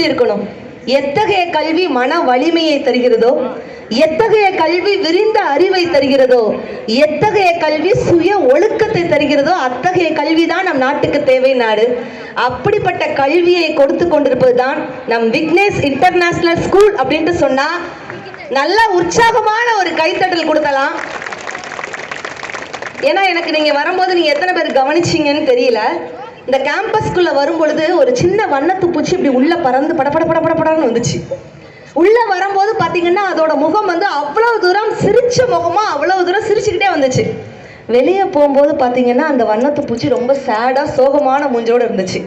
எப்படி இருக்கணும்? எத்தகைய கல்வி மன வலிமையை தருகிறதோ எத்தகைய கல்வி விரிந்த அறிவை தருகிறதோ எத்தகைய கல்வி சுய ஒழுக்கத்தை தருகிறதோ அத்தகைய கல்வி தான் நம் நாட்டுக்கு தேவை நாடு. அப்படிப்பட்ட கல்வியை கொடுத்து கொண்டிருப்பது தான் நம் விக்னேஷ் இன்டர்நேஷனல் ஸ்கூல் அப்படின்ட்டு சொன்னா நல்ல உற்சாகமான ஒரு கைத்தட்டல் கொடுக்கலாம். ஏன்னா எனக்கு நீங்க வரும்போது நீங்க எத்தனை பேர் கவனிச்சீங்கன்னு தெரியல. இந்த கேம்பஸ்குள்ள வரும்பொழுது ஒரு சின்ன வண்ணத்து பூச்சி இப்படி உள்ள பறந்து படபட பட பட படன்னு வந்துச்சு. உள்ள வரும்போது பாத்தீங்கன்னா அதோட முகம் வந்து அவ்வளவு தூரம் சிரிச்ச முகமா அவ்வளவு தூரம் சிரிச்சுக்கிட்டே வந்துச்சு. வெளியே போகும்போது பாத்தீங்கன்னா அந்த வண்ணத்து பூச்சி ரொம்ப சேடா சோகமான மூஞ்சோட இருந்துச்சு.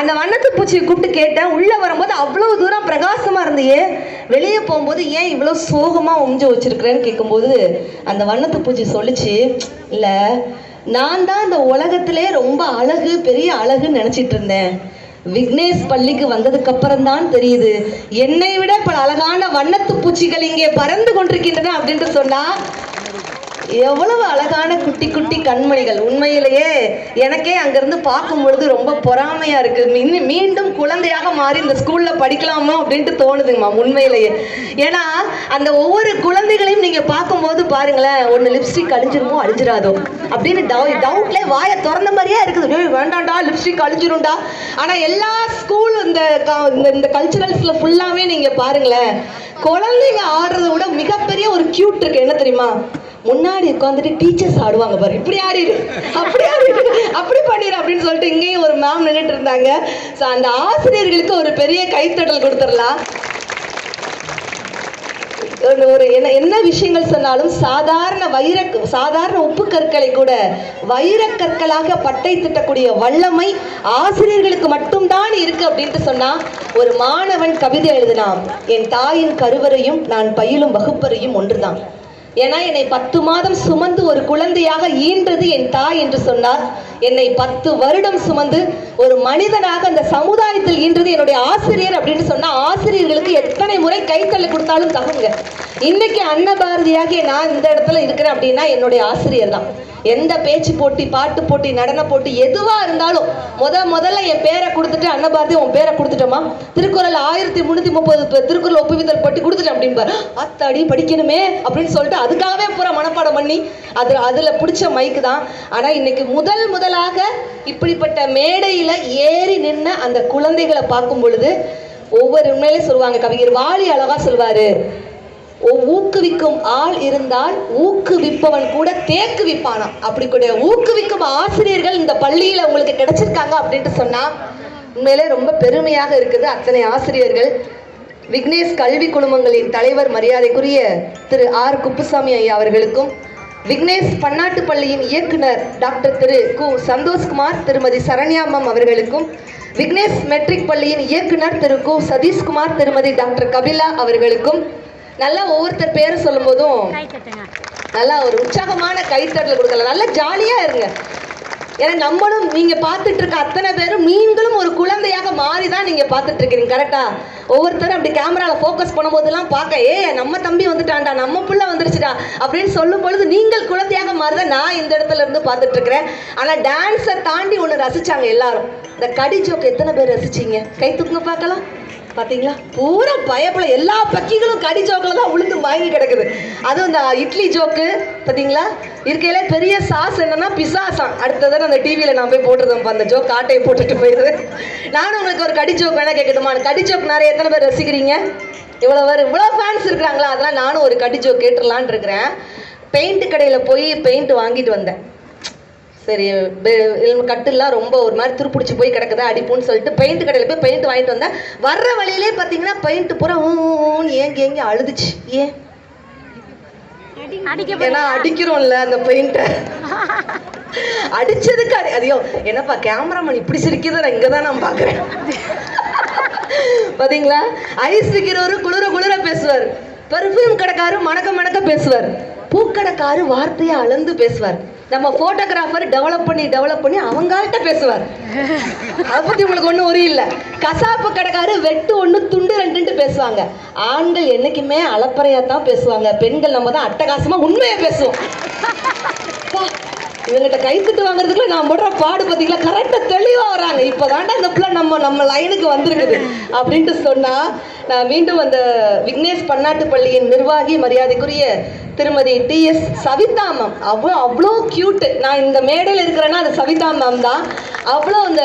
அந்த வண்ணத்து பூச்சியை கூப்பிட்டு கேட்டேன். உள்ள வரும்போது அவ்வளவு தூரம் பிரகாசமா இருந்தியே. வெளியே போகும்போது ஏன் இவ்வளவு சோகமா உமிஞ்சு வச்சிருக்கிறேன்னு கேட்கும்போது அந்த வண்ணத்து பூச்சி சொல்லிச்சு இல்லை நான் தான் இந்த உலகத்திலே ரொம்ப அழகு பெரிய அழகுன்னு நினச்சிட்டு இருந்தேன். விக்னேஷ் பள்ளிக்கு வந்ததுக்கு அப்புறம் தான் தெரியுது. என்னை விட பல அழகான வண்ணத்து பூச்சிகள் இங்கே பறந்து கொண்டிருக்கின்றன அப்படின்ட்டு சொன்னா எவ்வளவு அழகான குட்டி குட்டி கண்மணிகள். உண்மையிலேயே எனக்கே அங்கிருந்து பார்க்கும் பொழுது ரொம்ப பொறாமையா இருக்கு. மீண்டும் குழந்தையாக மாறி இந்த ஸ்கூல்ல படிக்கலாமா அப்படின்ட்டு தோணுதுங்கம்மா உண்மையிலேயே. ஏன்னா அந்த ஒவ்வொரு குழந்தைகளையும் நீங்க பார்க்கும்போது பாருங்களேன் ஒன்று லிப்ஸ்டிக் அழிஞ்சிருமோ அழிஞ்சிராதோ அப்படின்னு டவு டவுட்ல வாயை திறந்த மாதிரியே இருக்குது. வேண்டாண்டா வேண்டாம்டா லிப்ஸ்டிக் அழிஞ்சிரும்டா. ஆனா எல்லா ஸ்கூல் இந்த இந்த- இந்த கல்ச்சுரல்ஸ்ல ஃபுல்லாவே நீங்க பாருங்களேன் குழந்தைங்க ஆடுறத விட மிகப்பெரிய ஒரு கியூட் இருக்கு. என்ன தெரியுமா? முன்னாடி உட்காந்துட்டு டீச்சர்ஸ் ஆடுவாங்க பாரு. இப்படி ஆடிடு அப்படி ஆடிடு அப்படி பண்ணிடு அப்படின்னு சொல்லிட்டு இங்கேயும் ஒரு மேம் நின்றுட்டு இருந்தாங்க. ஸோ அந்த ஆசிரியர்களுக்கு ஒரு பெரிய கைத்தட்டல் கொடுத்துடலாம். ஒரு- என்ன என்ன விஷயங்கள் சொன்னாலும் சாதாரண வைர சாதாரண உப்பு கற்களை கூட வைரக் கற்களாக பட்டை திட்டக்கூடிய வல்லமை ஆசிரியர்களுக்கு மட்டும்தான் இருக்கு அப்படின்ட்டு சொன்னா ஒரு மாணவன் கவிதை எழுதினான் என் தாயின் கருவறையும் நான் பயிலும் வகுப்பறையும் ஒன்றுதான். ஏன்னா என்னை பத்து மாதம் சுமந்து ஒரு குழந்தையாக ஈன்றது என் தாய் என்று சொன்னார். என்னை பத்து வருடம் சுமந்து ஒரு மனிதனாக அந்த சமுதாயத்தில் ஈன்றது என்னுடைய ஆசிரியர் அப்படின்னு சொன்னா ஆசிரியர்களுக்கு எத்தனை முறை கைத்தள்ளி கொடுத்தாலும் தகுங்க. இன்னைக்கு அன்னபாரதியாக நான் இந்த இடத்துல இருக்கிறேன் அப்படின்னா என்னுடைய ஆசிரியர் தான். எந்த பேச்சு போட்டி பாட்டு போட்டி நடன போட்டி எதுவா இருந்தாலும் முத முதல்ல என் பேரை கொடுத்துட்டு அன்னபாரதி உன் பேரை கொடுத்துட்டோமா? திருக்குறள் ஆயிரத்தி முன்னூத்தி முப்பது திருக்குறள் ஒப்புவித்தல் பட்டி கொடுத்துட்டேன் அப்படின்பார் அத்தாடி படிக்கணுமே அப்படின்னு சொல்லிட்டு அதுக்காகவே பூரா மனப்பாடம் பண்ணி அதில் அதுல பிடிச்ச மைக்கு தான். ஆனா இன்னைக்கு முதல் முதலாக இப்படிப்பட்ட மேடையில ஏறி நின்று அந்த குழந்தைகளை பார்க்கும் பொழுது ஒவ்வொரு உண்மையிலே சொல்லுவாங்க கவிஞர் வாலி அழகா சொல்வாரு. ஊக்குவிக்கும் ஆள் இருந்தால் ஊக்குவிப்பவன் கூட தேக்குவிப்பானாம் அப்படி கூட ஊக்குவிக்கும் ஆசிரியர்கள் இந்த பள்ளியில உங்களுக்கு கிடைச்சிருக்காங்க அப்படின்ட்டு சொன்னா உண்மையிலே ரொம்ப பெருமையாக இருக்குது அத்தனை ஆசிரியர்கள். விக்னேஷ் கல்வி குழுமங்களின் தலைவர் மரியாதைக்குரிய திரு ஆர் குப்புசாமி ஐயா அவர்களுக்கும் விக்னேஷ் பன்னாட்டு பள்ளியின் இயக்குனர் டாக்டர் திரு கு சந்தோஷ்குமார் திருமதி சரண்யாமம் அவர்களுக்கும் விக்னேஷ் மெட்ரிக் பள்ளியின் இயக்குனர் திரு கு சதீஷ்குமார் திருமதி டாக்டர் கபிலா அவர்களுக்கும் நல்லா ஒவ்வொருத்தர் பேர் சொல்லும் போதும் நல்லா ஒரு உற்சாகமான கைத்தட்டல் கொடுக்கலாம் நல்லா ஜாலியா இருங்க. ஏன்னா நம்மளும் நீங்க பார்த்துட்டு இருக்க அத்தனை பேரும் நீங்களும் ஒரு குழந்தையாக மாறி தான் நீங்க பார்த்துட்டு இருக்கீங்க கரெக்டா ஒவ்வொருத்தரும் அப்படி கேமரால ஃபோக்கஸ் பண்ணும்போதெல்லாம் பார்க்க ஏ நம்ம தம்பி வந்துட்டான்டா நம்ம புள்ள வந்துருச்சுடா அப்படின்னு சொல்லும் பொழுது நீங்கள் குழந்தையாக மாறுதான் நான் இந்த இடத்துல இருந்து பார்த்துட்டு இருக்கிறேன் ஆனா டான்ஸை தாண்டி ஒன்று ரசிச்சாங்க எல்லாரும். இந்த கடி ஜோக் எத்தனை பேர் ரசிச்சீங்க? கை தூக்குங்க பார்க்கலாம். பார்த்தீங்களா பூரா பயப்பட எல்லா பக்கிகளும் கடி ஜோக்கில் தான் உளுந்து வாங்கி கிடக்குது. அதுவும் இந்த இட்லி ஜோக்கு பார்த்தீங்களா இருக்கையில பெரிய சாஸ் என்னன்னா பிசாசாம் அடுத்ததான் அந்த டிவியில் நான் போய் போட்டுருந்தேன் அந்த ஜோக் ஆட்டையை போட்டுட்டு போயிடுது நானும் உங்களுக்கு ஒரு கடி ஜோக் வேணா கேட்கட்டுமா? கடி ஜோக் நிறைய எத்தனை பேர் ரசிக்கிறீங்க? இவ்வளோ பேர் இவ்வளோ ஃபேன்ஸ் இருக்கிறாங்களா? அதெல்லாம் நானும் ஒரு கடி ஜோக் கேட்டுடலான் இருக்கிறேன். பெயிண்ட் கடையில் போய் பெயிண்ட் வாங்கிட்டு வந்தேன். சரி கட்டுலாம் ரொம்ப ஒரு மாதிரி துருப்பிடிச்சு போய் கிடக்குதா அடிப்புன்னு சொல்லிட்டு பெயிண்ட் கடையில் போய் பெயிண்ட் வாங்கிட்டு வந்தேன். வர்ற வழியிலே பார்த்தீங்கன்னா பெயிண்ட் பூரா ஊன்னு ஏங்கி ஏங்கி அழுதுச்சு. ஏன்? ஏன்னா அடிக்கிறோம்ல அந்த பெயிண்ட்டை அடிச்சதுக்கு அடி அதையோ என்னப்பா கேமராமேன் இப்படி சிரிக்குது நான் இங்கே தான் நான் பார்க்குறேன் பாத்தீங்களா? ஐஸ் விற்கிறவரு குளிர குளிர பேசுவார். பெர்ஃப்யூம் கடைக்காரு மணக்க மணக்க பேசுவார். பூக்கடைக்காரு வார்த்தையை அளந்து பேசுவார். நம்ம போட்டோகிராஃபர் டெவலப் பண்ணி டெவலப் பண்ணி அவங்கள்ட்ட பேசுவார். அதை பற்றி உங்களுக்கு ஒன்றும் உரி இல்லை. கசாப்பு கடைக்காரு வெட்டு ஒன்று துண்டு ரெண்டுன்ட்டு பேசுவாங்க. ஆண்கள் என்றைக்குமே அளப்பறையாக தான் பேசுவாங்க. பெண்கள் நம்ம தான் அட்டகாசமாக உண்மையை பேசுவோம். அப்பா, இவங்கிட்ட கைத்தட்டு வாங்குறதுக்குள்ள நான் போடுற பாடு பார்த்தீங்களா கரெக்டாக தெளிவாக வராங்க. இப்போ தாண்டா இந்த பிள்ளை நம்ம நம்ம லைனுக்கு வந்திருக்குது. அப்படின்ட்டு சொன்னா நான் மீண்டும் அந்த விக்னேஷ் பன்னாட்டு பள்ளியின் நிர்வாகி மரியாதைக்குரிய திருமதி டி எஸ் சவிதா மேம் அவ்வளோ அவ்வளோ க்யூட்டு நான் இந்த மேடையில் இருக்கிறேன்னா அது சவிதா மேம் தான். அவ்வளோ அந்த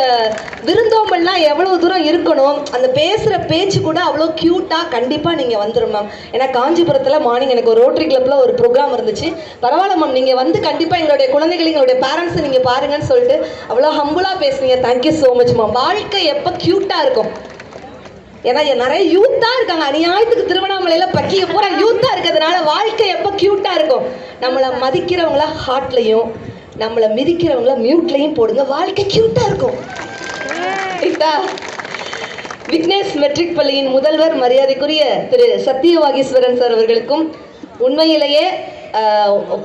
விருந்தோம்பல்லாம் எவ்வளோ தூரம் இருக்கணும்? அந்த பேசுகிற பேச்சு கூட அவ்வளோ க்யூட்டாக கண்டிப்பாக நீங்கள் வந்துடும் மேம் ஏன்னா காஞ்சிபுரத்தில் மார்னிங் எனக்கு ஒரு ரோட்டரி கிளப்பில் ஒரு ப்ரோக்ராம் இருந்துச்சு. பரவாயில்ல மேம் நீங்கள் வந்து கண்டிப்பாக எங்களுடைய குழந்தைகள் எங்களுடைய பேரண்ட்ஸை நீங்கள் பாருங்கன்னு சொல்லிட்டு அவ்வளோ ஹம்புளாக பேசுனீங்க. தேங்க்யூ ஸோ மச் மேம் வாழ்க்கை எப்போ க்யூட்டாக இருக்கும்? ஏன்னா நிறைய யூத்தா இருக்காங்க. அநியாயத்துக்கு திருவண்ணாமலையில பக்கிய பூரா யூத்தா இருக்கிறதுனால வாழ்க்கை எப்ப கியூட்டா இருக்கும்? நம்மளை மதிக்கிறவங்கள ஹார்ட்லையும் நம்மளை மிதிக்கிறவங்கள மியூட்லையும் போடுங்க. வாழ்க்கை கியூட்டா இருக்கும். விக்னேஷ் மெட்ரிக் பள்ளியின் முதல்வர் மரியாதைக்குரிய திரு சத்தியவாகீஸ்வரன் சார் அவர்களுக்கும் உண்மையிலேயே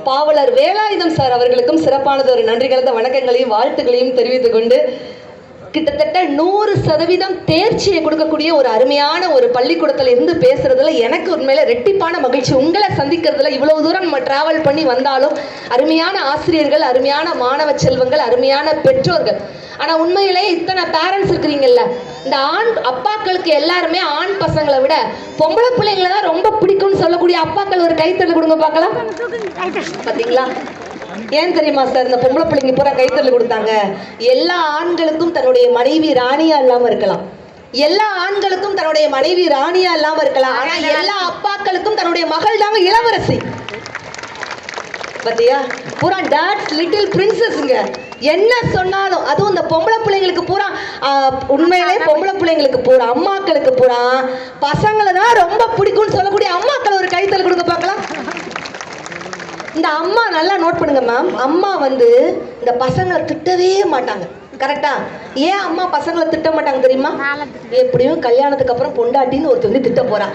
பாவலர் வேலாயுதம் சார் அவர்களுக்கும் சிறப்பானது ஒரு நன்றி கலந்த வணக்கங்களையும் வாழ்த்துக்களையும் தெரிவித்துக் கொண்டு கிட்டத்தட்ட நூறு சதவீதம் தேர்ச்சியை கொடுக்கக்கூடிய ஒரு அருமையான ஒரு பள்ளிக்கூடத்துல இருந்து பேசுறதுல எனக்கு உண்மையில ரெட்டிப்பான மகிழ்ச்சி. உங்களை சந்திக்கிறதுல இவ்வளவு தூரம் நம்ம டிராவல் பண்ணி வந்தாலும் அருமையான ஆசிரியர்கள் அருமையான மாணவ செல்வங்கள் அருமையான பெற்றோர்கள். ஆனா உண்மையிலேயே இத்தனை பேரண்ட்ஸ் இருக்கிறீங்கல்ல இந்த ஆண் அப்பாக்களுக்கு எல்லாருமே ஆண் பசங்களை விட பொம்பளை பிள்ளைங்களை தான் ரொம்ப பிடிக்கும்னு சொல்லக்கூடிய அப்பாக்கள் ஒரு கைத்தறி கொடுங்க பார்க்கலாம். பாத்தீங்களா? ஏன் தெரியுமா சார்? இந்த பொம்பளை பிள்ளைங்க பூரா கைத்தறல் கொடுத்தாங்க. எல்லா ஆண்களுக்கும் தன்னுடைய மனைவி ராணியா இல்லாம இருக்கலாம். எல்லா ஆண்களுக்கும் தன்னுடைய மனைவி ராணியா இல்லாம இருக்கலாம். ஆனா எல்லா அப்பாக்களுக்கும் தன்னுடைய மகள் தாங்க இளவரசி. பாத்தியா? பூரா டாட்ஸ் லிட்டில் பிரின்சஸ்ங்க என்ன சொன்னாலும் அதுவும் இந்த பொம்பளை பிள்ளைங்களுக்கு பூரா உண்மையிலே பொம்பளை பிள்ளைங்களுக்கு பூரா அம்மாக்களுக்கு பூரா பசங்களை தான் ரொம்ப பிடிக்கும்னு சொல்லக்கூடிய அம்மாக்கள் ஒரு கைத்தல் கொடுக்க பார்க்கலாம். இந்த அம்மா நல்லா நோட் பண்ணுங்க மேம் அம்மா வந்து இந்த பசங்களை திட்டவே மாட்டாங்க. கரெக்டா ஏன் அம்மா பசங்களை திட்ட மாட்டாங்க தெரியுமா? எப்படியும் கல்யாணத்துக்கு அப்புறம் பொண்டாட்டின்னு ஒருத்தர் வந்து திட்ட போறா.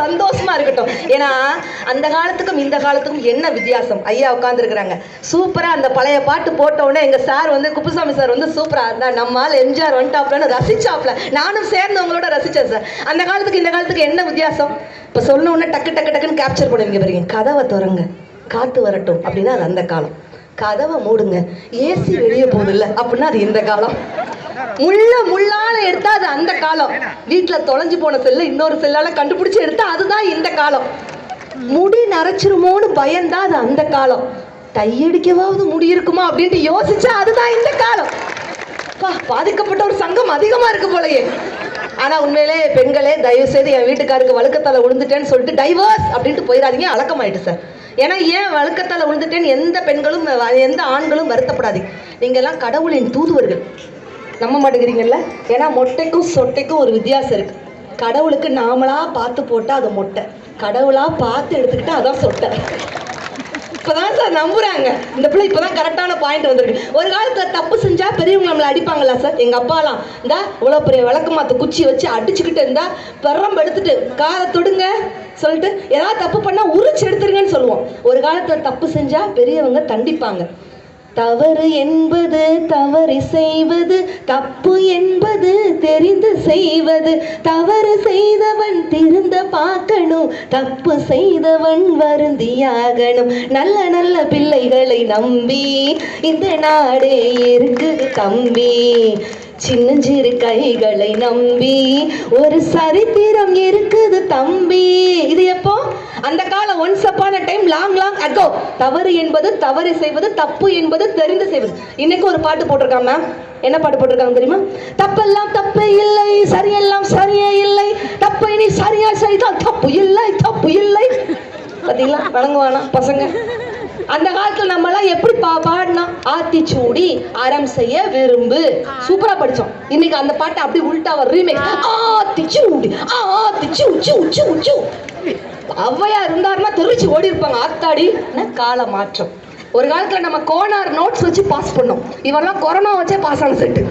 சந்தோஷமா இருக்கட்டும். ஏன்னா அந்த காலத்துக்கும் இந்த காலத்துக்கும் என்ன வித்தியாசம்? ஐயா உட்காந்துருக்குறாங்க சூப்பரா அந்த பழைய பாட்டு போட்ட உடனே எங்க சார் வந்து குப்புசாமி சார் வந்து சூப்பரா இருந்தா நம்மால் எம்ஜிஆர் வந்துட்டாப்லன்னு ரசிச்சாப்ல. நானும் சேர்ந்தவங்களோட ரசிச்சேன் சார் அந்த காலத்துக்கு இந்த காலத்துக்கு என்ன வித்தியாசம்? இப்ப சொன்ன உடனே டக்கு டக்கு டக்குன்னு கேப்சர் பண்ணுவீங்க பாருங்க. கதவை திறங்க. காற்று வரட்டும் அப்படின்னா அது அந்த காலம். கதவை மூடுங்க. ஏசி வெளியே போகுதுல்ல அப்படின்னா அது இந்த காலம். முள்ள முள்ளால எடுத்தா அது அந்த காலம். வீட்டுல தொலைஞ்சு போன செல்ல இன்னொரு செல்லால கண்டுபிடிச்சு எடுத்தா அதுதான் இந்த காலம். முடி நரைச்சிருமோன்னு பயந்தா அது அந்த காலம். தையடிக்கவாவது முடி இருக்குமா அப்படின்ட்டு யோசிச்சா அதுதான் இந்த காலம். பாதிக்கப்பட்ட ஒரு சங்கம் அதிகமா இருக்கு போலயே. ஆனா உண்மையிலே பெண்களே தயவு செய்து என் வீட்டுக்காருக்கு வழுக்கத்தால விழுந்துட்டேன்னு சொல்லிட்டு டைவர்ஸ் அப்படின்ட்டு போயிடாதீங்க. அழக்கமாயிட்டு சார். ஏன்னா ஏன் வழுக்கத்தால் விழுந்துட்டேன்னு எந்த பெண்களும் எந்த ஆண்களும் வருத்தப்படாது நீங்கள்லாம் கடவுளின் தூதுவர்கள். நம்ப மாட்டேங்கிறீங்கல்ல? ஏன்னா மொட்டைக்கும் சொட்டைக்கும் ஒரு வித்தியாசம் இருக்குது கடவுளுக்கு நாமளாக பார்த்து போட்டால் அது மொட்டை. கடவுளாக பார்த்து எடுத்துக்கிட்டால் அதான் சொட்டை. இப்பதான் சார் நம்புறாங்க. இந்த பிள்ளை இப்பதான் கரெக்டான பாயிண்ட் வந்திருக்கு. ஒரு காலத்துல தப்பு செஞ்சா பெரியவங்க நம்மளை அடிப்பாங்களா சார் எங்க அப்பாலாம். இந்தா இவ்வளவு பெரிய விளக்கு மாத்து குச்சி வச்சு அடிச்சுக்கிட்டு இருந்தா பெறம்பு எடுத்துட்டு காரை தொடுங்க சொல்லிட்டு ஏதாவது தப்பு பண்ணா உரிச்சு எடுத்துருங்கன்னு சொல்லுவோம். ஒரு காலத்துல தப்பு செஞ்சா பெரியவங்க தண்டிப்பாங்க. தவறு என்பது தவறு செய்வது தப்பு என்பது தெரிந்து செய்வது. தவறு செய்தவன் திருந்த பார்க்கணும் தப்பு செய்தவன் வருந்தியாகணும். நல்ல நல்ல பிள்ளைகளை நம்பி இந்த நாடே இருக்குது தம்பி. சின்னஞ்சிறு கைகளை நம்பி ஒரு சரித்திரம் இருக்குது தம்பி. இது எப்போ? அந்த காலம் once upon a time long long ago தவறு என்பது தவறு செய்வது தப்பு என்பது தெரிந்து செய்வது. இன்னைக்கு ஒரு பாட்டு போட்டிருக்காங்க மேம் என்ன பாட்டு போட்டிருக்காங்க தெரியுமா? தப்பெல்லாம் தப்பு இல்லை சரியெல்லாம் சரியே இல்லை. தப்பை நீ சரியா செய்தால் தப்பு இல்லை தப்பு இல்லை. பார்த்தீங்களா வணங்குவானா? பசங்க. அந்த காலத்துல நம்ம எல்லாம் எப்படி பா பாடினோம் ஆத்திச்சூடி அறம் செய்ய விரும்பு. சூப்பரா படிச்சோம். இன்னைக்கு அந்த பாட்டை அப்படி உள்டா ஒரு ரீமேக் ஆத்திச்சூடி ஆத்திச்சு உச்சு உச்சு உச்சு ஔவையா இருந்தாருன்னா தெரிச்சு ஓடி இருப்பாங்க. ஆத்தாடி கால மாற்றம். ஒரு காலத்துல நம்ம கோனார் நோட்ஸ் வச்சு பாஸ் பண்ணோம். இவெல்லாம் கொரோனா வச்சே பாஸ் ஆன செட்டு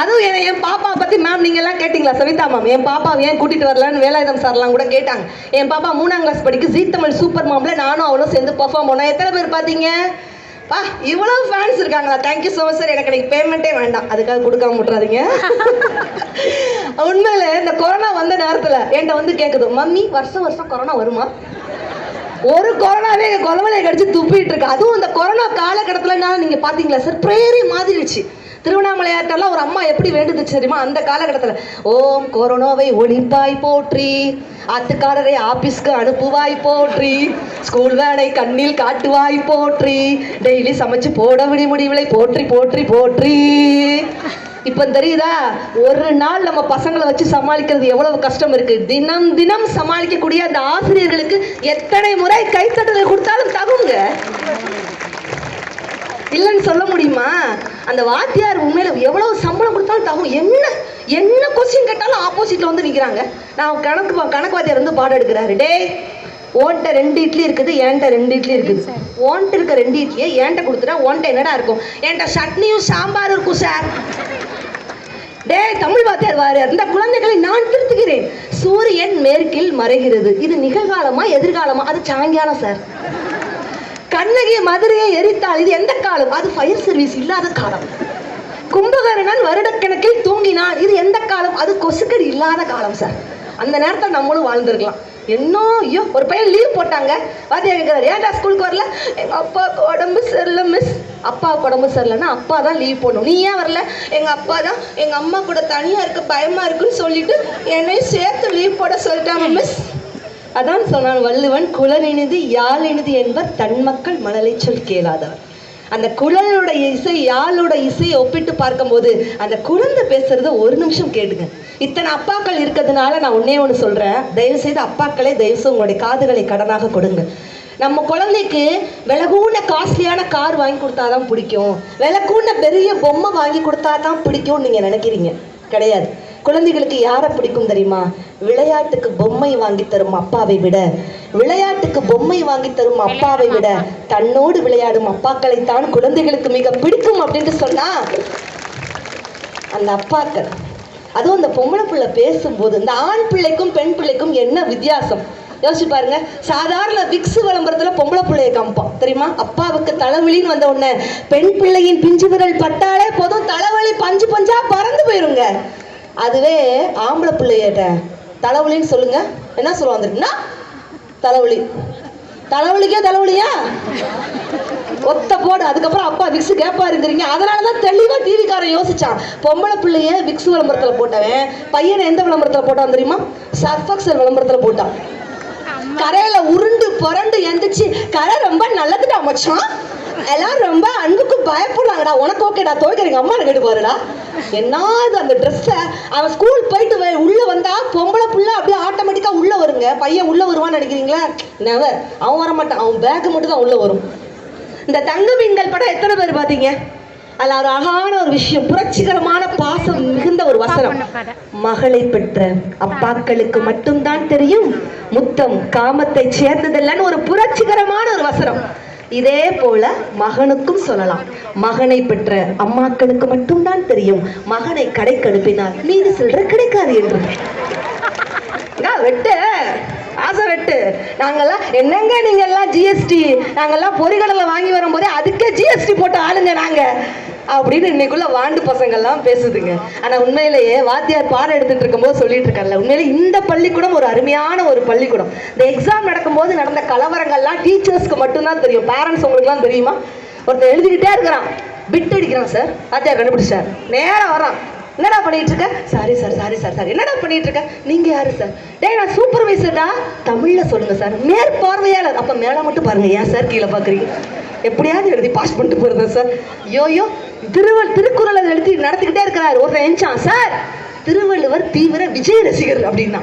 அதுவும் என் என் பாப்பா பத்தி மேம் நீங்க எல்லாம் கேட்டீங்களா? சவிதா மேம் என் பாப்பா ஏன் கூட்டிட்டு வரலன்னு வேலாயுதம் சார்லாம் கூட கேட்டாங்க. என் பாப்பா மூணாம் கிளாஸ் படிக்க ஜீ தமிழ் சூப்பர் மாம்ல நானும் அவளும் சேர்ந்து பெர்ஃபார்ம் பண்ணோம். எத்தனை பேர் பாத்தீங்க? பா இவ்வளவு ஃபேன்ஸ் இருக்காங்களா? தேங்க்யூ ஸோ மச் சார் எனக்கு எனக்கு பேமெண்ட்டே வேண்டாம். அதுக்காக கொடுக்காம விட்றாதீங்க உண்மையில இந்த கொரோனா வந்த நேரத்துல என்கிட்ட வந்து கேக்குது மம்மி வருஷம் வருஷம் கொரோனா வருமா? ஒரு கொரோனாவே எங்க கொலவலை கடிச்சு துப்பிட்டு இருக்கு. அதுவும் இந்த கொரோனா காலகட்டத்துல நீங்க பாத்தீங்களா சார் பிரேரி மாதிரிடுச்சு திருவண்ணாமலையாட்டெல்லாம் ஒரு அம்மா எப்படி வேண்டுது தெரியுமா? அந்த காலகட்டத்தில் ஓம் கொரோனாவை ஒழிப்பாய் போற்றி ஆத்துக்காரரை ஆபீஸ்க்கு அனுப்புவாய் போற்றி ஸ்கூல் வேனை கண்ணில் காட்டுவாய் போற்றி டெய்லி சமைச்சு போட விடி முடிவிலை போற்றி போற்றி போற்றி. இப்ப தெரியுதா? ஒரு நாள் நம்ம பசங்களை வச்சு சமாளிக்கிறது எவ்வளவு கஷ்டம் இருக்கு. தினம் தினம் சமாளிக்கக்கூடிய அந்த ஆசிரியர்களுக்கு எத்தனை முறை கைத்தட்டல் கொடுத்தாலும் தகுங்க. இல்லைன்னு சொல்ல முடியுமா? அந்த வாத்தியார் உண்மையில எவ்வளவு சம்பளம் கொடுத்தாலும் தகும் என்ன என்ன கொஸ்டின் கேட்டாலும் ஆப்போசிட்ல வந்து நிக்கிறாங்க. நான் கணக்கு கணக்கு வாத்தியார் வந்து பாடம் எடுக்கிறாரு. டேய் ஓன்ட்ட ரெண்டு இட்லி இருக்குது என்கிட்ட ரெண்டு இட்லி இருக்குது. ஓன்ட்ட இருக்க ரெண்டு இட்லியை என்கிட்ட கொடுத்துட்டா ஓன்ட்ட என்னடா இருக்கும்? என்கிட்ட சட்னியும் சாம்பார் இருக்கும் சார். டேய் தமிழ் வாத்தியார் வாரு. அந்த குழந்தைகளை நான் திருத்துகிறேன். சூரியன் மேற்கில் மறைகிறது. இது நிகழ்காலமா எதிர்காலமா? அது சாயங்காலம் சார். கண்ணகி மதுரையை எரித்தால் இது எந்த காலம்? அது ஃபயர் சர்வீஸ் இல்லாத காலம். கும்பகரணன் வருடக்கணக்கில் தூங்கினான். இது எந்த காலம்? அது கொசுக்கடி இல்லாத காலம் சார் அந்த நேரத்தில் நம்மளும் வாழ்ந்துருக்கலாம். என்ன ஐயோ ஒரு பையன் லீவ் போட்டாங்க. வாத்தியா கேட்குறாரு ஏன்டா ஸ்கூலுக்கு வரல? எங்கள் அப்பாவுக்கு உடம்பு சரியில்லை மிஸ் அப்பாவுக்கு உடம்பு சரியில்லைன்னா அப்பா தான் லீவ் போடணும். நீ ஏன் வரல? எங்கள் அப்பா தான் எங்கள் அம்மா கூட தனியாக இருக்க பயமாக இருக்குன்னு சொல்லிட்டு என்னையும் சேர்த்து லீவ் போட சொல்லிட்டாங்க மிஸ் அதான் சொன்னான் வள்ளுவன் குழலினிது யாழினிது என்பர் தன் மக்கள் மணலை சொல் கேளாதவர் அந்த குழலோட இசை யாழோட இசையை ஒப்பிட்டு பார்க்கும்போது அந்த குழந்தை பேசுறத ஒரு நிமிஷம் கேட்டுங்க. இத்தனை அப்பாக்கள் இருக்கிறதுனால நான் ஒன்னே ஒன்று சொல்றேன். தயவு செய்து அப்பாக்களே தயவு செய்து உங்களுடைய காதுகளை கடனாக கொடுங்க. நம்ம குழந்தைக்கு விலகூன காஸ்ட்லியான கார் வாங்கி கொடுத்தாதான் பிடிக்கும். விலகூன பெரிய பொம்மை வாங்கி கொடுத்தா தான் பிடிக்கும்னு நீங்க நினைக்கிறீங்க. கிடையாது. குழந்தைகளுக்கு யாரை பிடிக்கும் தெரியுமா? விளையாட்டுக்கு பொம்மை வாங்கி தரும் அப்பாவை விட. விளையாட்டுக்கு பொம்மை வாங்கி தரும் அப்பாவை விட. தன்னோடு விளையாடும் அப்பாக்களைத்தான் குழந்தைகளுக்கு மிக பிடிக்கும் அப்படின்ட்டு சொன்னா அந்த அப்பாக்கள். அதுவும் அந்த பொம்பளை பிள்ளை பேசும்போது இந்த ஆண் பிள்ளைக்கும் பெண் பிள்ளைக்கும் என்ன வித்தியாசம்? யோசிச்சு பாருங்க. சாதாரண விக்ஸ் விளம்பரத்துல பொம்பளை பிள்ளைய காமிப்போம் தெரியுமா? அப்பாவுக்கு தலைவலின்னு வந்த உடனே பெண் பிள்ளையின் பிஞ்சு விரல் பட்டாலே போதும் தலைவலி பஞ்சு பஞ்சா பறந்து போயிருங்க. அதுவே ஆம்பளை பிள்ளையிட்ட தலைவலின்னு சொல்லுங்க. என்ன சொல்லுவாங்க தெரியுமா தலைவலி. தலைவலிக்கே தலைவலியா? ஒத்த போடு. அதுக்கப்புறம் அப்பா விக்ஸ் கேப்பா இருக்கிறீங்க அதனால தான் தெளிவா டிவிக்காரன் யோசிச்சான். பொம்பளை பிள்ளைய விக்ஸ் விளம்பரத்துல போட்டவன் பையனை எந்த விளம்பரத்துல போட்டான் தெரியுமா? சர்ஃபக்சல் விளம்பரத்துல போட்டான். கரையில உருண்டு புரண்டு எந்திரிச்சு கரை ரொம்ப நல்லதுடா மச்சான். எல்லாம் ரொம்ப அன்புக்கு பயப்படுறாங்கடா. உனக்கு ஓகேடா. துவைக்கிறீங்க அம்மா கேட்டு பாருடா. என்னது அந்த ட்ரெஸ்ஸை அவன் ஸ்கூல் போயிட்டு உள்ள வந்தா பொம்பளை புள்ள அப்படியே ஆட்டோமேட்டிக்கா உள்ள வருங்க. பையன் உள்ள வருவான்னு நினைக்கிறீங்களா? நெவர் அவன் வர மாட்டான். அவன் பேக் மட்டும் தான் உள்ள வரும். இந்த தங்க மீன்கள் படம் எத்தனை பேர் பாத்தீங்க அதுல ஒரு அழகான ஒரு விஷயம். புரட்சிகரமான பாசம் மிகுந்த ஒரு வசனம். மகளை பெற்ற அப்பாக்களுக்கு மட்டும்தான் தெரியும். முத்தம் காமத்தை சேர்ந்ததல்லன்னு ஒரு புரட்சிகரமான ஒரு வசனம். இதே போல மகனுக்கும் சொல்லலாம். மகனை பெற்ற அம்மாக்களுக்கு மட்டும்தான் தெரியும். மகனை கடைக்கு அனுப்பினால் மீது சில்லற கிடைக்காது என்று. வெட்ட ஆசை வெட்டு. நாங்கெல்லாம் என்னங்க நீங்க எல்லாம் ஜிஎஸ்டி நாங்கெல்லாம் பொறிகடலை வாங்கி வரும்போதே அதுக்கே ஜிஎஸ்டி போட்டு ஆளுங்க நாங்க. அப்படின்னு இன்னைக்குள்ள வாண்டு பசங்கள்லாம் பேசுதுங்க. ஆனா உண்மையிலேயே வாத்தியார் பாடம் எடுத்துட்டு இருக்கும்போது சொல்லிட்டு இருக்காங்கல்ல உண்மையிலே இந்த பள்ளிக்கூடம் ஒரு அருமையான ஒரு பள்ளிக்கூடம். இந்த எக்ஸாம் நடக்கும்போது நடந்த கலவரங்கள்லாம் டீச்சர்ஸ்க்கு மட்டும்தான் தெரியும். பேரண்ட்ஸ் உங்களுக்குலாம் தெரியுமா? ஒருத்தர் எழுதிக்கிட்டே இருக்கிறான். பிட் அடிக்கிறான் சார் வாத்தியார் கண்டுபிடிச்சார் நேரம் வரான் என்னடா பண்ணிட்டு இருக்க sorry sir sorry sir sir என்னடா பண்ணிட்டு இருக்க நீங்க யாரு சார் டேய் நான் சூப்பர்வைசர்டா தமிழ்ல சொல்லுங்க சார் மேற்பார்வையாளர் அப்ப மேல மட்டும் பாருங்க. ஏன் சார் கீழே பாக்குறீங்க? எப்படியாவது எழுதி பாஸ் பண்ணிட்டு போறதா சார் யோயோ திருவள் திருக்குறளை எழுதி நடத்திக்கிட்டே இருக்கிறார். ஒருத்தன் எஞ்சான் சார் திருவள்ளுவர் தீவிர விஜய் ரசிகர் அப்படின்னா.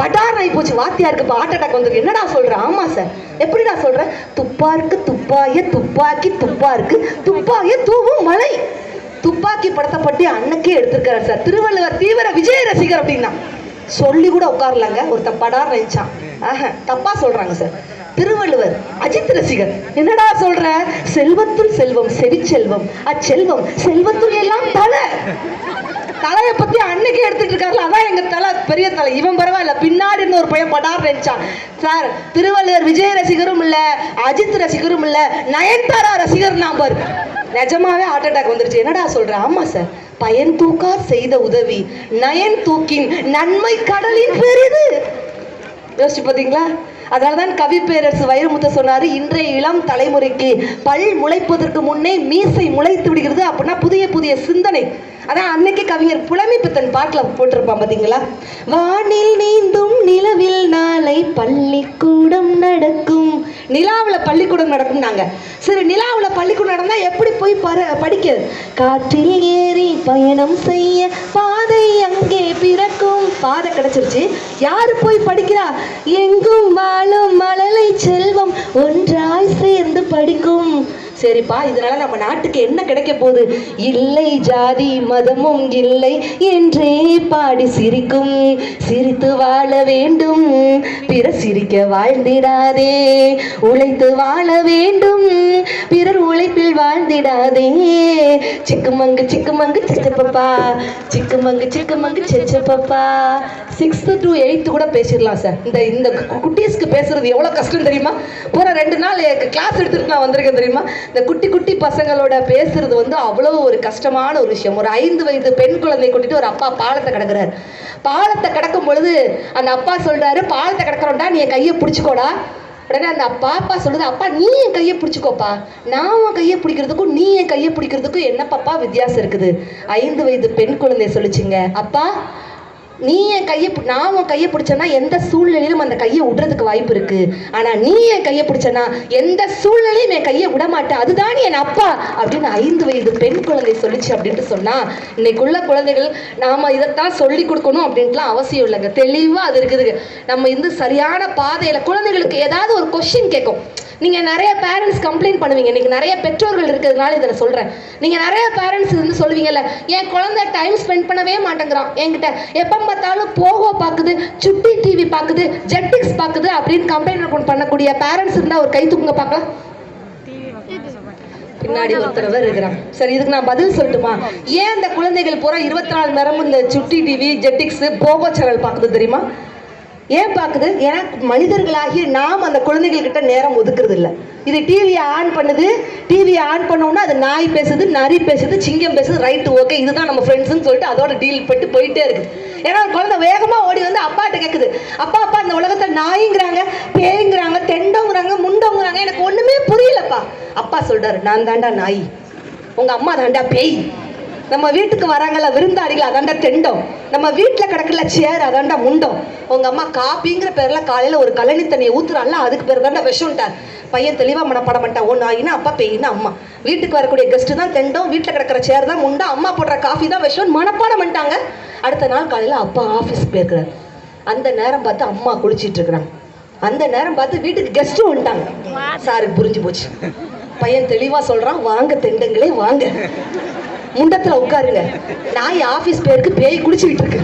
படார் ஆகி போச்சு வாத்தியாருக்கு இப்போ ஹார்ட் அட்டாக் வந்திருக்கு. என்னடா சொல்ற? ஆமா சார் எப்படிடா சொல்ற? துப்பாருக்கு துப்பாய துப்பாக்கி துப்பாருக்கு துப்பாய தூவும் மலை துப்பாக்கி படத்தை பற்றி அன்னைக்கே எடுத்திருக்கிறார் சார். திருவள்ளுவர் தீவிர விஜய் ரசிகர் அப்படின்னா. சொல்லி கூட உட்காரலாங்க. ஒருத்தன் படார் நினைச்சான் ஆஹ தப்பா சொல்றாங்க சார். திருவள்ளுவர் அஜித் ரசிகர். என்னடா சொல்ற? செல்வத்துள் செல்வம் செவிச்செல்வம் அச்செல்வம் செல்வத்துள் எல்லாம் தலை. தலையை பத்தி அன்னைக்கு எடுத்துட்டு இருக்காருல அதான் எங்க தலை பெரிய தலை. இவன் பரவாயில்ல பின்னாடி இருந்த ஒரு பையன் படார் நினைச்சான். சார் திருவள்ளுவர் விஜய் ரசிகரும் இல்ல அஜித் ரசிகரும் இல்ல நயன்தாரா ரசிகர் நான் பாரு. நிஜமாவே ஹார்ட் அட்டாக் வந்துருச்சு. என்னடா சொல்றேன் ஆமா சார். பயன் தூக்கார் செய்த உதவி நயன் தூக்கின் நன்மை கடலின் பெரிது. யோசிச்சு பாத்தீங்களா? அதனாலதான் கவி பேரரசு வைரமுத்து சொன்னாரு இன்றைய இளம் தலைமுறைக்கு பல் முளைப்பதற்கு முன்னே மீசை முளைத்து விடுகிறது அப்படின்னா புதிய புதிய சிந்தனை. அதான் அன்னைக்கு கவிஞர் புலமைப்புத்தன் பாட்டில் போட்டிருப்பான் பார்த்தீங்களா வானில் நீந்தும் நிலவில் நாளை பள்ளிக்கூடம் நடக்கும். நிலாவில் பள்ளிக்கூடம் நடக்கும்னாங்க. சரி நிலாவில் பள்ளிக்கூடம் நடந்தால் எப்படி போய் பர படிக்கிறது? காற்றில் ஏறி பயணம் செய்ய பாதை அங்கே பிறக்கும். பாதை கிடைச்சிருச்சு. யாரு போய் படிக்கிறா? எங்கும் வாழும் மழலை செல்வம். ஒன்றாய் சேர்ந்து படிக்கும். சரிப்பா இதனால நம்ம நாட்டுக்கு என்ன கிடைக்க போகுது? இல்லை ஜாதி மதமும் இல்லை என்றே பாடி சிரிக்கும். சிரித்து வாழ வேண்டும். பிற சிரிக்க வாழ்ந்திடாதே. உழைத்து வாழ வேண்டும். பிறர் உழைப்பில் வாழ்ந்திடாதே. சிக்குமங்கு சிக்குமங்கு செச்சப்பப்பா. சிக்குமங்கு சிக்குமங்கு செச்சப்பப்பா. சிக்ஸ்த்து டு எயித்து கூட பேசிடலாம் சார் இந்த இந்த குட்டீஸ்க்கு பேசுறது எவ்வளோ கஷ்டம் தெரியுமா? பூரா ரெண்டு நாள் கிளாஸ் எடுத்துட்டு நான் வந்திருக்கேன் தெரியுமா? இந்த குட்டி குட்டி பசங்களோட பேசுறது வந்து அவ்வளோ ஒரு கஷ்டமான ஒரு விஷயம். ஒரு ஐந்து வயது பெண் குழந்தை கூட்டிட்டு ஒரு அப்பா பாலத்தை கிடக்குறாரு. பாலத்தை கிடக்கும் பொழுது அந்த அப்பா சொல்றாரு பாலத்தை கிடக்குறோம்டா நீ என் கையை பிடிச்சிக்கோடா. உடனே அந்த பாப்பா சொல்லுது அப்பா நீ என் கையை பிடிச்சிக்கோப்பா. நான் உன் கையை பிடிக்கிறதுக்கும் நீ என் கையை பிடிக்கிறதுக்கும் என்ன பாப்பா வித்தியாசம் இருக்குது? ஐந்து வயது பெண் குழந்தை சொல்லிச்சுங்க அப்பா நீ என் கையை நான் உன் கையை பிடிச்சேன்னா எந்த சூழ்நிலையிலும் அந்த கையை விடுறதுக்கு வாய்ப்பு இருக்கு. ஆனா நீ என் கையை பிடிச்சனா எந்த சூழ்நிலையும் என் கையை விட மாட்டேன். அதுதான் என் அப்பா அப்படின்னு ஐந்து வயது பெண் குழந்தை சொல்லிச்சு அப்படின்ட்டு சொன்னா இன்னைக்குள்ள குழந்தைகள் நாம இதைத்தான் சொல்லி கொடுக்கணும் அப்படின்ட்டுலாம் அவசியம் இல்லைங்க. தெளிவா அது இருக்குதுங்க நம்ம இந்த சரியான பாதையில குழந்தைகளுக்கு ஏதாவது ஒரு கொஸ்டின் கேட்கும். நீங்க நிறைய பேரண்ட்ஸ் கம்ப்ளைண்ட் பண்ணுவீங்க. இன்றைக்கி நிறைய பெற்றோர்கள் இருக்கிறதுனால இதை நான் சொல்றேன். நீங்க நிறைய பேரண்ட்ஸ் வந்து சொல்லுவீங்கல்ல என் குழந்தை டைம் ஸ்பெண்ட் பண்ணவே மாட்டேங்கிறான். என்கிட்ட எப்ப பார்த்தாலும் போகோ பார்க்குது சுட்டி டிவி பாக்குது ஜெட்டிக்ஸ் பாக்குது அப்படின்னு கம்ப்ளைண்ட் பண்ணக்கூடிய பேரண்ட்ஸ் இருந்தா ஒரு கை தூக்குங்க பார்க்கலாம். பின்னாடி ஒருத்தரவர் இருக்கிறான் சரி இதுக்கு நான் பதில் சொல்லட்டுமா? ஏன் அந்த குழந்தைகள் பூரா இருபத்தி நாலு நேரமும் இந்த சுட்டி டிவி ஜெட்டிக்ஸ் போகோ சேனல் பார்க்குது தெரியுமா? ஏன் பார்க்குது? ஏன்னா மனிதர்களாகிய நாம் அந்த குழந்தைகள்கிட்ட நேரம் ஒதுக்குறது இல்லை இது டிவியை ஆன் பண்ணுது. டிவியை ஆன் பண்ணோன்னா அது நாய் பேசுது நரி பேசுது சிங்கம் பேசுது ரைட்டு ஓகே இதுதான் நம்ம ஃப்ரெண்ட்ஸ்னு சொல்லிட்டு அதோட டீல் பண்ணிட்டு போயிட்டே இருக்குது. ஏன்னா ஒரு குழந்தை வேகமாக ஓடி வந்து அப்பாட்ட கேட்குது அப்பா அப்பா இந்த உலகத்தை நாய்ங்கிறாங்க பேய்ங்கிறாங்க தெண்டோங்கிறாங்க முண்டோங்கிறாங்க. எனக்கு ஒன்றுமே புரியலப்பா. அப்பா சொல்கிறாரு நான் தாண்டா நாய். உங்கள் அம்மா தாண்டா பேய். நம்ம வீட்டுக்கு வராங்கல்ல விருந்தாளிகள் அதாண்டா தெண்டம். நம்ம வீட்டில் கிடக்கல சேர் அதாண்டா முண்டம். உங்க அம்மா காப்பிங்கிற பேர்ல காலையில ஒரு கழனி தண்ணியை ஊத்துறாள்ல அதுக்கு பேர் தாண்டா விஷம்ட்டார் பையன் தெளிவா மனப்பாடம் பண்ணிட்டான். ஒன்று ஆகினா அப்பா பேயினா அம்மா. வீட்டுக்கு வரக்கூடிய கெஸ்ட் தான் தெண்டம் வீட்டில் கிடக்கிற சேர் தான் முண்டா அம்மா போடுற காஃபி தான் விஷம் மனப்பாடம் பண்ணிட்டாங்க. அடுத்த நாள் காலையில அப்பா ஆஃபீஸ் போயிருக்கிறார். அந்த நேரம் பார்த்து அம்மா குளிச்சிட்டு இருக்கிறாங்க. அந்த நேரம் பார்த்து வீட்டுக்கு கெஸ்ட்டும் வந்துட்டாங்க. சாருக்கு புரிஞ்சு போச்சு. பையன் தெளிவா சொல்றான் வாங்க தெண்டங்களே வாங்க. முண்டத்துல உட்காருங்க. நாய் ஆபீஸ் பேருக்கு பேய் குடிச்சுக்கிட்டு இருக்கு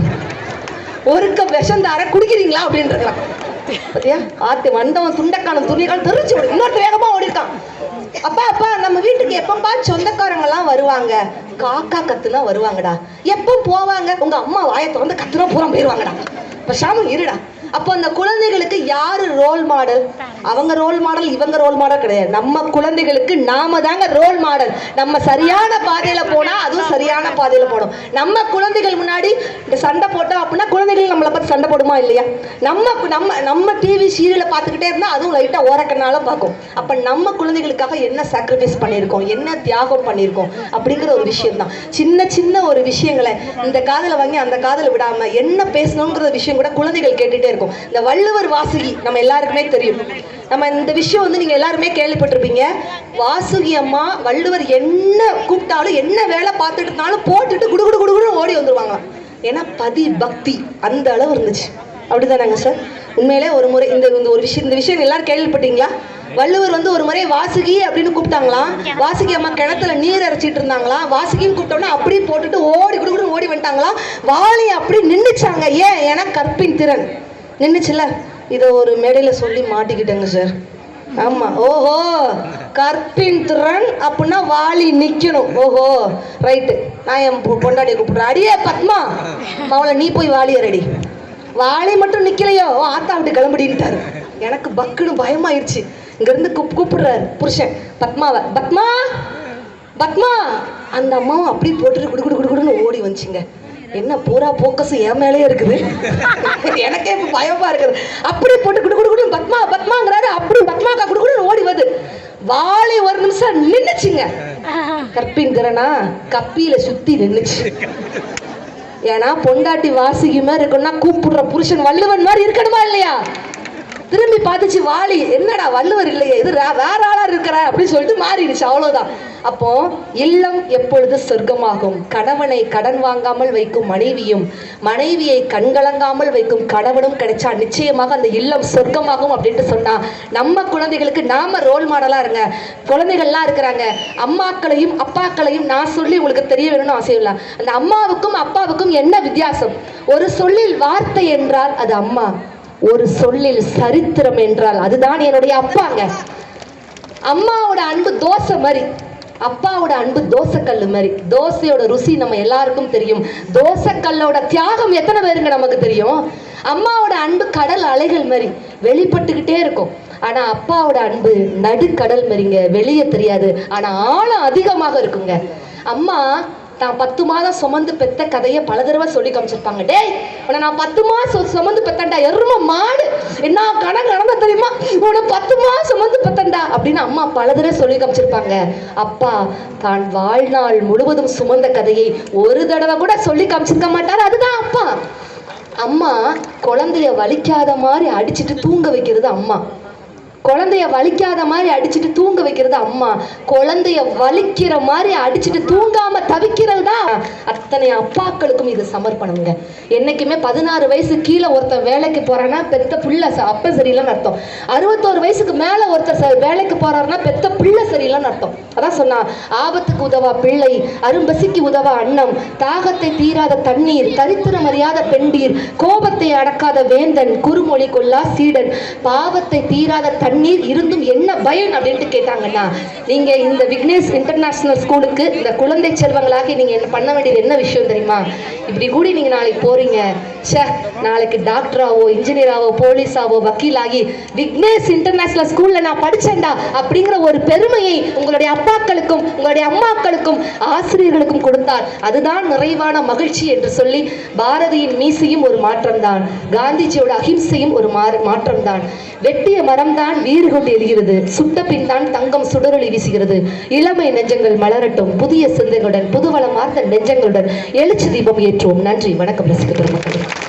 ஒரு கப் விஷம் தார குடிக்கிறீங்களா அப்படின்னு பாத்தியா? ஆத்து வந்தவன் துண்டக்கான துணிகள் தெரிச்சு விடு இன்னொரு வேகமா ஓடிருக்கான் அப்பா அப்பா நம்ம வீட்டுக்கு எப்பப்பா சொந்தக்காரங்க எல்லாம் வருவாங்க? காக்கா கத்துனா வருவாங்கடா. எப்போ போவாங்க? உங்க அம்மா வாயை திறந்து கத்துனா பூரா போயிருவாங்கடா. பேசாம இருடா. அப்போ அந்த குழந்தைகளுக்கு யாரு ரோல் மாடல் அவங்க ரோல் மாடல் இவங்க ரோல் மாடல் கிடையாது. நம்ம குழந்தைகளுக்கு நாம தாங்க ரோல் மாடல் நம்ம சரியான பாதையில போனா அதுவும் சரியான பாதையில போடும் நம்ம குழந்தைகள் முன்னாடி இந்த சண்டை போட்டோம் அப்படின்னா குழந்தைகள் நம்மளை பார்த்து சண்டை போடுமா இல்லையா? நம்ம நம்ம நம்ம டிவி சீரியலை பார்த்துக்கிட்டே இருந்தா அதுவும் லைட்டா ஓரக்கனால பார்க்கும். அப்ப நம்ம குழந்தைகளுக்காக என்ன சாக்ரிஃபைஸ் பண்ணியிருக்கோம்? என்ன தியாகம் பண்ணியிருக்கோம்? அப்படிங்கிற ஒரு விஷயம் தான் சின்ன சின்ன ஒரு விஷயங்களை இந்த காதல வாங்கி அந்த காதல விடாம என்ன பேசணுங்கிற விஷயம் கூட குழந்தைகள் கேட்டுட்டே இருக்கும். இந்த வள்ளுவர் வாசுகி நம்ம எல்லாருக்குமே தெரியும். நம்ம இந்த விஷயம் வந்து நீங்கள் எல்லாருமே கேள்விப்பட்டிருப்பீங்க. வாசுகி அம்மா வள்ளுவர் என்ன கூப்பிட்டாலும் என்ன வேலை பார்த்துட்டு இருந்தாலும் போட்டுட்டு குடு குடு குடுன்னு ஓடி வந்துருவாங்க. ஏன்னா பதி பக்தி அந்த அளவு இருந்துச்சு. அப்படிதானாங்க சார்? உண்மையிலே ஒரு முறை இந்த இந்த ஒரு விஷயம் இந்த விஷயம் எல்லாரும் கேள்விப்பட்டீங்களா? வள்ளுவர் வந்து ஒரு முறை வாசுகி அப்படின்னு கூப்பிட்டாங்களாம் வாசுகி அம்மா கிணத்துல நீர் அரைச்சிட்டு இருந்தாங்களாம் வாசுகின்னு கூப்பிட்டோம்னா அப்படியே போட்டுட்டு ஓடி குடுகுடு ஓடி வந்துட்டாங்களாம் வாளி அப்படி நின்றுச்சாங்க ஏன்? ஏன்னா கற்பின் திறன். நின்றுச்சுல்ல இதை ஒரு மேடையில் சொல்லி மாட்டிக்கிட்டேங்க சார் ஆமாம் ஓஹோ. கற்பின் திறன் அப்படின்னா வாளி நிற்கணும் ஓஹோ. ரைட்டு நான் என் பொ- பொண்டாட்டியை கூப்பிடுறேன். அடியே பத்மா. அவளை நீ போய் வாளி ரெடி வாளி மட்டும் நிற்கலையோ ஆத்தா விட்டு கிளம்பிடின்ட்டாரு. எனக்கு பக்குன்னு பயமாயிருச்சு. இங்கேருந்து கூப் கூப்பிடுறாரு புருஷன். பத்மாவை பத்மா! பத்மா! அந்த அம்மாவும் அப்படியே போட்டுட்டு குடு குடு குடு குடுன்னு ஓடி வந்துச்சுங்க. என்ன பூரா போக்கஸ் என் மேலேயே இருக்குது. எனக்கே பயமா இருக்குது. அப்படி போட்டு குடு குடு குடு பத்மா பத்மாங்கிறாரு. அப்படி பத்மாக்கா குடு குடு ஓடி வருது. வாழை ஒரு நிமிஷம் நின்னுச்சுங்க. கற்பிங்கிறனா கப்பியில சுத்தி நின்னுச்சு. ஏன்னா பொண்டாட்டி வாசிக்கு மாதிரி இருக்கணும்னா கூப்பிடுற புருஷன் வள்ளுவன் மாதிரி இருக்கணுமா இல்லையா? திரும்பி பார்த்துச்சு வாலி என்னடா வள்ளுவர் இல்லையே இது வேற ஆளா இருக்கிற அப்படின்னு சொல்லிட்டு மாறிடுச்சு அவ்வளவுதான். அப்போ இல்லம் எப்பொழுது சொர்க்கமாகும்? கணவனை கடன் வாங்காமல் வைக்கும் மனைவியும் மனைவியை கண்கலங்காமல் வைக்கும் கணவனும் கிடைச்சா நிச்சயமாக அந்த இல்லம் சொர்க்கமாகும் அப்படின்ட்டு சொன்னா நம்ம குழந்தைகளுக்கு நாம ரோல் மாடலா இருங்க. குழந்தைகள்லாம் இருக்கிறாங்க. அம்மாக்களையும் அப்பாக்களையும் நான் சொல்லி உங்களுக்கு தெரிய வேணும்னு அவசியம் இல்லை. அந்த அம்மாவுக்கும் அப்பாவுக்கும் என்ன வித்தியாசம்? ஒரு சொல்லில் வார்த்தை என்றால் அது அம்மா. ஒரு சொல்லில் சரித்திரம் என்றால் அதுதான் என்னுடைய அப்பாங்க. அம்மாவோட அன்பு தோசை மாதிரி. அப்பாவோட அன்பு தோசைக்கல்லு மாதிரி. தோசையோட ருசி நம்ம எல்லாருக்கும் தெரியும். தோசைக்கல்லோட தியாகம் எத்தனை பேருங்க நமக்கு தெரியும்? அம்மாவோட அன்பு கடல் அலைகள் மாதிரி. வெளிப்பட்டுக்கிட்டே இருக்கும். ஆனா அப்பாவோட அன்பு நடுக்கடல் மாதிரிங்க. வெளியே தெரியாது. ஆனா ஆழம் அதிகமாக இருக்குங்க. அம்மா தான் பத்து மாதம் சுமந்து பெத்த கதையை பல தடவை சொல்லி காமிச்சிருப்பாங்க. டேய் உன நான் பத்து மாதம் சுமந்து பெத்தண்டா எரும மாடு. என்ன கணக்கு நடந்த தெரியுமா? உன பத்து மாதம் சுமந்து பெத்தண்டா அப்படின்னு அம்மா பல தடவை சொல்லி காமிச்சிருப்பாங்க. அப்பா தான் வாழ்நாள் முழுவதும் சுமந்த கதையை ஒரு தடவை கூட சொல்லி காமிச்சிருக்க மாட்டார். அதுதான் அப்பா. அம்மா குழந்தைய வலிக்காத மாதிரி அடிச்சுட்டு தூங்க வைக்கிறது அம்மா. குழந்தைய வலிக்காத மாதிரி அடிச்சிட்டு தூங்க வைக்கிறது அம்மா. குழந்தைய வலிக்கிற மாதிரி அடிச்சிட்டு தூங்காம தவிக்கிறது தான் அத்தனை அப்பாக்களுக்கும் இது சமர்ப்பணம்ங்க. என்னைக்குமே பதினாறு வயசு கீழே ஒருத்தன் வேலைக்கு போறான்னா பெத்த புள்ள ச- அப்ப சரியில்லைன்னு அர்த்தம். அறுபத்தோரு வயசுக்கு மேல ஒருத்தர் ச- வேலைக்கு போறாருன்னா பெத்த பிள்ளை சரியில்லைன்னு அர்த்தம். அதான் சொன்னா ஆபத்துக்கு உதவா பிள்ளை அரும்பசிக்கு உதவா அன்னம் தாகத்தை தீராத தண்ணீர் தரித்திரம் அறியாத பெண்டீர் கோபத்தை அடக்காத வேந்தன் குறுமொழி கொல்லா சீடன் பாவத்தை தீராத தண்ணீர் இருந்தும் என்ன பயன் அப்படின்ட்டு கேட்டாங்கன்னா நீங்க இந்த விக்னேஷ் இன்டர்நேஷனல் ஸ்கூலுக்கு இந்த குழந்தை செல்வங்களாகி நீங்க என்ன பண்ண வேண்டியது என்ன விஷயம் தெரியுமா? இப்படி கூடி நீங்க நாளைக்கு போறீங்க. ச்சே நாளைக்கு டாக்டராவோ இன்ஜினியராவோ போலீஸாவோ வக்கீலாகி விக்னேஷ் இன்டர்நேஷனல் ஸ்கூல்ல நான் படிச்சேன்டா அப்படிங்கிற ஒரு பெருமையை உங்களுடைய அப்பாக்களுக்கும் உங்களுடைய அம்மாக்களுக்கும் ஆசிரியர்களுக்கும் கொடுத்தார். அதுதான் நிறைவான மகிழ்ச்சி என்று சொல்லி பாரதியின் மீசையும் ஒரு மாற்றம்தான். காந்திஜியோட அகிம்சையும் ஒரு மாறு மாற்றம்தான். வெட்டிய மரம்தான் வீறு கொண்டு எரிகிறது. சுட்ட பின் தான் தங்கம் சுடரொளி வீசுகிறது. இளமை நெஞ்சங்கள் மலரட்டும். புதிய சிந்தைகளுடன் புதுவளமார்ந்த நெஞ்சங்களுடன் எழுச்சி தீபம் ஏற்றுவோம். நன்றி. வணக்கம் ரசிக பெருமக்களே.